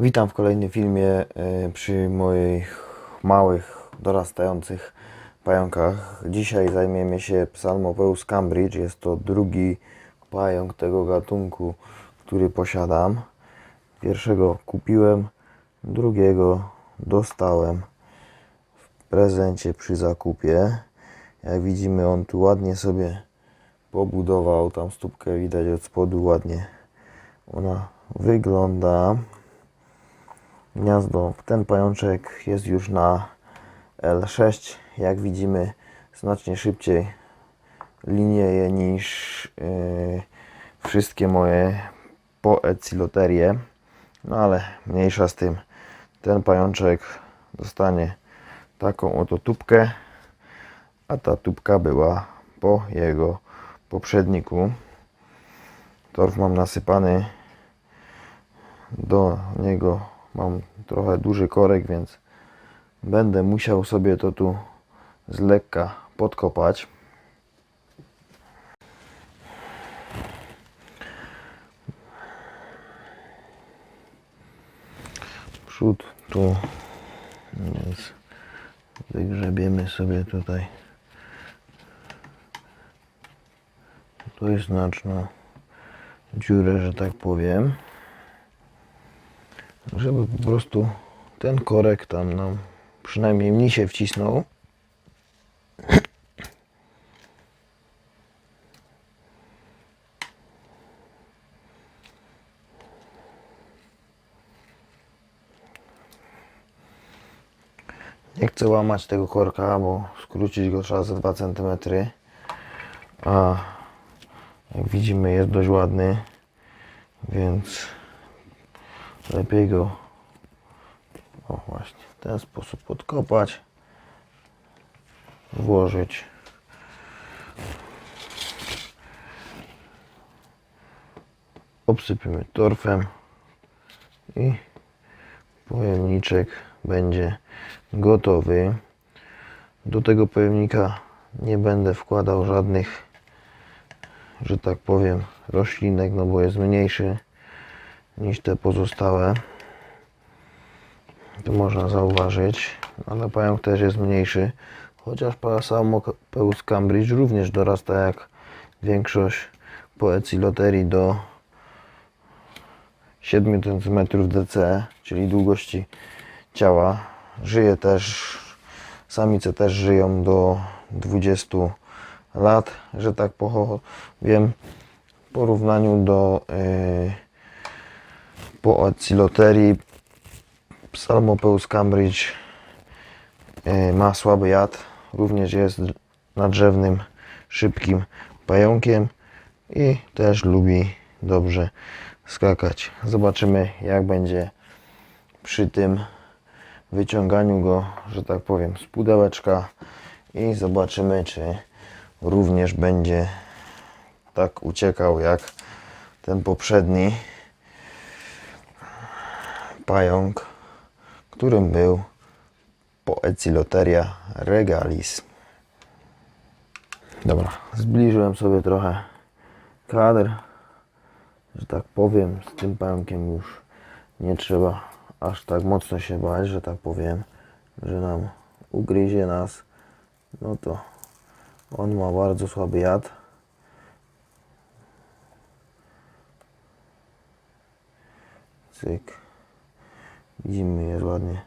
Witam w kolejnym filmie e, przy moich małych, dorastających pająkach. Dzisiaj zajmiemy się Psalmopeus cambridge. Jest to drugi pająk tego gatunku, który posiadam. Pierwszego kupiłem, drugiego dostałem w prezencie przy zakupie. Jak widzimy, on tu ładnie sobie pobudował. Tam stópkę widać od spodu ładnie. Ona wygląda. Gniazdo, ten pajączek jest już na L6. Jak widzimy, znacznie szybciej linieje niż yy, wszystkie moje poeciloterie. No ale mniejsza z tym. Ten pajączek dostanie taką oto tubkę, a ta tubka była po jego poprzedniku. Torf mam nasypany do niego mam trochę duży korek, więc będę musiał sobie to tu z lekka podkopać. Przód tu, więc wygrzebiemy sobie tutaj. Tu jest znaczna dziurę, że tak powiem żeby po prostu ten korek tam nam przynajmniej mnie się wcisnął. Nie chcę łamać tego korka, bo skrócić go trzeba za 2 cm. A jak widzimy jest dość ładny, więc lepiej go o właśnie w ten sposób podkopać włożyć. Obsypiemy torfem i pojemniczek będzie gotowy. Do tego pojemnika nie będę wkładał żadnych że tak powiem roślinek no bo jest mniejszy niż te pozostałe. Tu można zauważyć, ale pająk też jest mniejszy. Chociaż Parasamopeus cambridge również dorasta jak większość poeciloterii do 7 cm DC, czyli długości ciała. Żyje też, samice też żyją do 20 lat, że tak powiem, w porównaniu do yy, po osciloterii Psalmopeus cambridge e, ma słaby jad. Również jest nadrzewnym, szybkim pająkiem i też lubi dobrze skakać. Zobaczymy jak będzie przy tym wyciąganiu go, że tak powiem, z pudełeczka i zobaczymy czy również będzie tak uciekał jak ten poprzedni pająk, którym był Poeciloteria regalis. Dobra, zbliżyłem sobie trochę kadr, że tak powiem, z tym pająkiem już nie trzeba aż tak mocno się bać, że tak powiem, że nam ugryzie nas, no to on ma bardzo słaby jad. Cyk. Widzimy, jest ładnie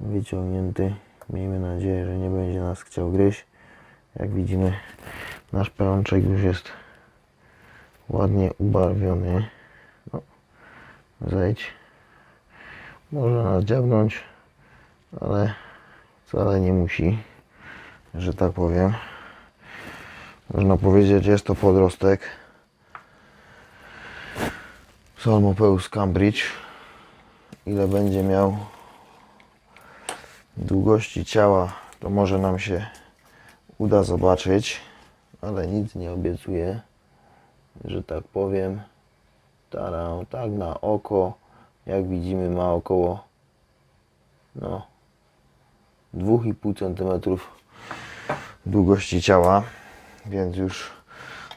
wyciągnięty. Miejmy nadzieję, że nie będzie nas chciał gryźć. Jak widzimy, nasz pajączek już jest ładnie ubarwiony. No, zejdź. Może nas dziabnąć, ale wcale nie musi, że tak powiem. Można powiedzieć, jest to podrostek. Salmopeus cambridge ile będzie miał długości ciała, to może nam się uda zobaczyć, ale nic nie obiecuję, że tak powiem. Tarę, tak na oko, jak widzimy, ma około no 2,5 cm długości ciała, więc już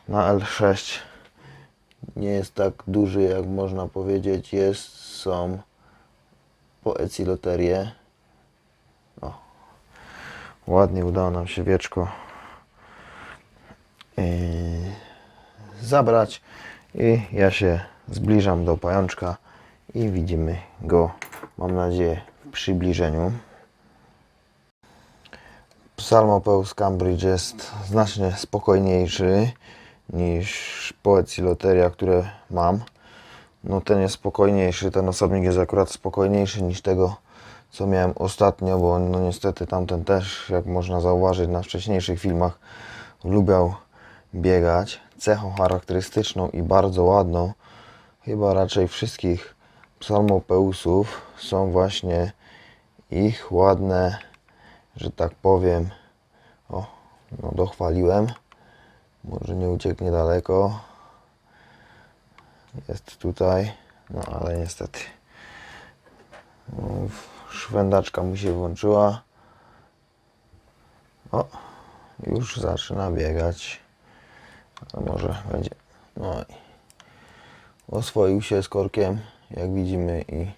na L6 nie jest tak duży, jak można powiedzieć. Jest, są po Eciloterię. O. Ładnie udało nam się wieczko yy, zabrać i ja się zbliżam do pajączka i widzimy go, mam nadzieję, w przybliżeniu. Psalmopeus Cambridge jest znacznie spokojniejszy niż Poeciloteria, które mam. No ten jest spokojniejszy, ten osobnik jest akurat spokojniejszy niż tego, co miałem ostatnio, bo no niestety tamten też, jak można zauważyć na wcześniejszych filmach, lubiał biegać. Cechą charakterystyczną i bardzo ładną, chyba raczej wszystkich psalmopeusów są właśnie ich ładne, że tak powiem, o, no dochwaliłem, może nie ucieknie daleko, jest tutaj, no ale niestety. No, szwędaczka mu się włączyła, o, już zaczyna biegać, a może będzie, no i oswoił się z korkiem, jak widzimy i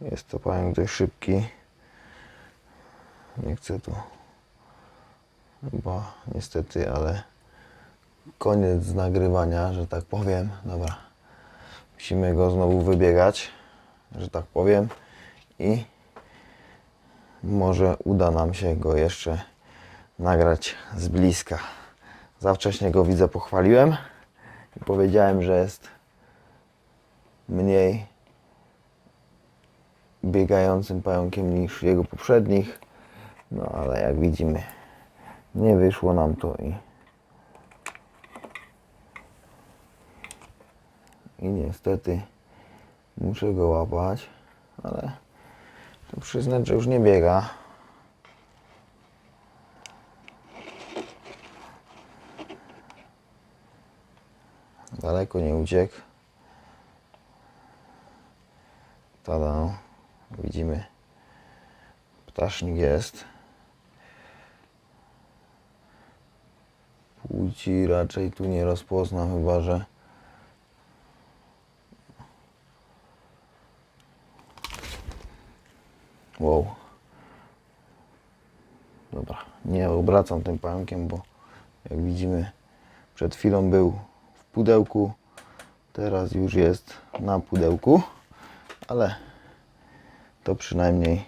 jest to pająk dość szybki. Nie chcę tu chyba niestety, ale koniec nagrywania, że tak powiem. Dobra, musimy go znowu wybiegać, że tak powiem i może uda nam się go jeszcze nagrać z bliska. Za wcześnie go widzę, pochwaliłem i powiedziałem, że jest mniej biegającym pająkiem niż jego poprzednich. No ale jak widzimy, nie wyszło nam to i i niestety muszę go łapać, ale to przyznać, że już nie biega. Daleko nie uciekł. Tada. Widzimy. Ptasznik jest. Płci raczej tu nie rozpoznam, chyba że. Wow. Dobra, nie obracam tym pająkiem, bo jak widzimy przed chwilą był w pudełku, teraz już jest na pudełku, ale to przynajmniej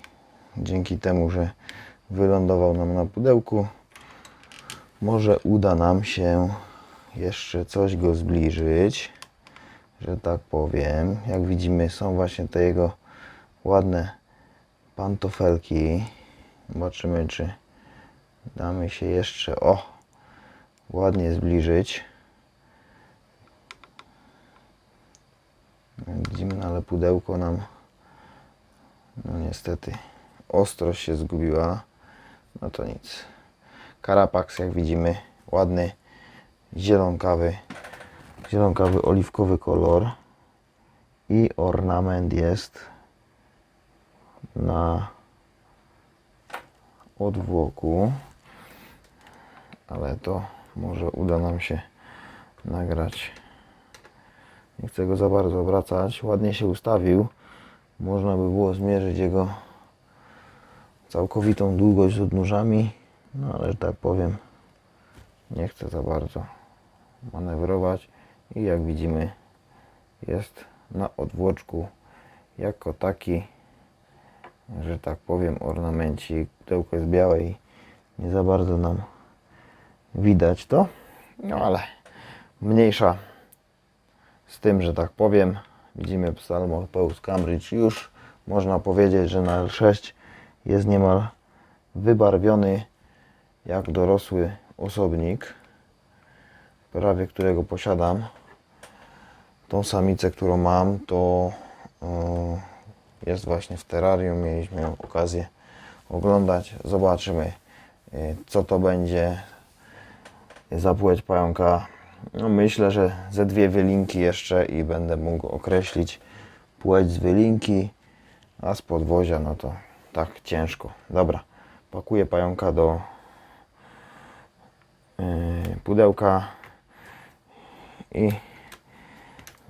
dzięki temu, że wylądował nam na pudełku, może uda nam się jeszcze coś go zbliżyć, że tak powiem. Jak widzimy, są właśnie te jego ładne pantofelki. Zobaczymy, czy damy się jeszcze o ładnie zbliżyć. Widzimy, no ale pudełko nam no niestety ostrość się zgubiła. No to nic. Karapax jak widzimy ładny zielonkawy zielonkawy oliwkowy kolor i ornament jest na odwłoku ale to może uda nam się nagrać. Nie chcę go za bardzo obracać. Ładnie się ustawił. Można by było zmierzyć jego całkowitą długość z odnóżami, no ale że tak powiem, nie chcę za bardzo manewrować. I jak widzimy jest na odwłoczku jako taki, że tak powiem, ornamencik. Pudełko jest białe i nie za bardzo nam widać to, no ale mniejsza z tym, że tak powiem, widzimy Psalmopeus Cambridge już można powiedzieć, że na L6 jest niemal wybarwiony jak dorosły osobnik, prawie którego posiadam. Tą samicę, którą mam, to e, jest właśnie w terrarium. Mieliśmy okazję oglądać. Zobaczymy, e, co to będzie za płeć pająka. No myślę, że ze dwie wylinki jeszcze i będę mógł określić płeć z wylinki, a z podwozia no to tak ciężko. Dobra, pakuję pająka do yy, pudełka i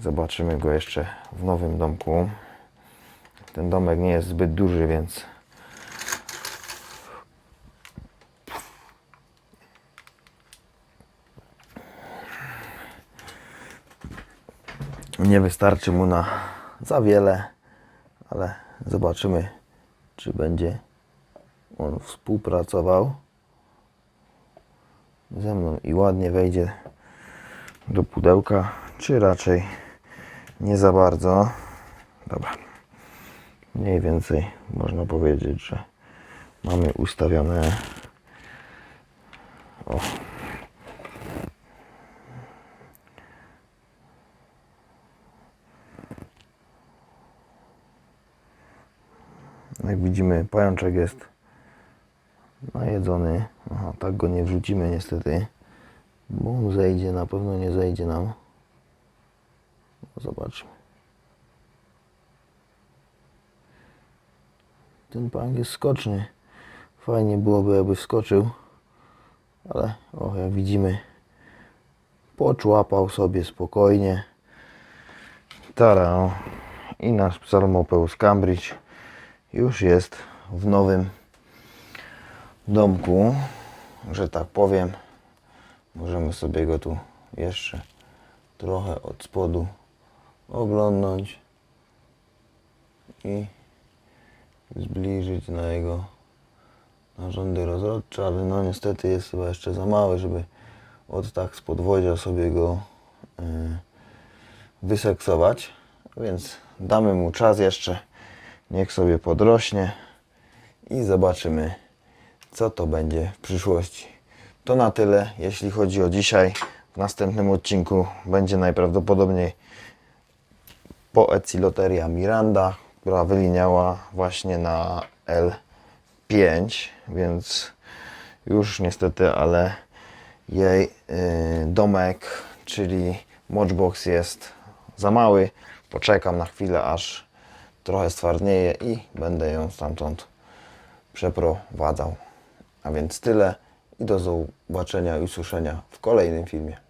Zobaczymy go jeszcze w nowym domku. Ten domek nie jest zbyt duży, więc nie wystarczy mu na za wiele, ale zobaczymy, czy będzie on współpracował ze mną i ładnie wejdzie do pudełka, czy raczej nie za bardzo. Dobra. Mniej więcej można powiedzieć, że mamy ustawione. O. Jak widzimy, pajączek jest najedzony. Aha, tak go nie wrzucimy niestety, bo on zejdzie, na pewno nie zejdzie nam. Zobaczmy. Ten pająk jest skoczny. Fajnie byłoby, jakby wskoczył, ale o, jak widzimy, poczłapał sobie spokojnie. Tara, o. i nasz psalmopeus Cambridge już jest w nowym domku, że tak powiem. Możemy sobie go tu jeszcze trochę od spodu oglądnąć i zbliżyć na jego narządy rozrodcze, ale no niestety jest chyba jeszcze za mały, żeby od tak z podwozia sobie go y, wyseksować, więc damy mu czas jeszcze, niech sobie podrośnie i zobaczymy co to będzie w przyszłości. To na tyle, jeśli chodzi o dzisiaj. W następnym odcinku będzie najprawdopodobniej po Eciloteria Miranda, która wyliniała właśnie na L5, więc już niestety, ale jej y, domek, czyli Watchbox jest za mały. Poczekam na chwilę, aż trochę stwardnieje i będę ją stamtąd przeprowadzał. A więc tyle i do zobaczenia i usłyszenia w kolejnym filmie.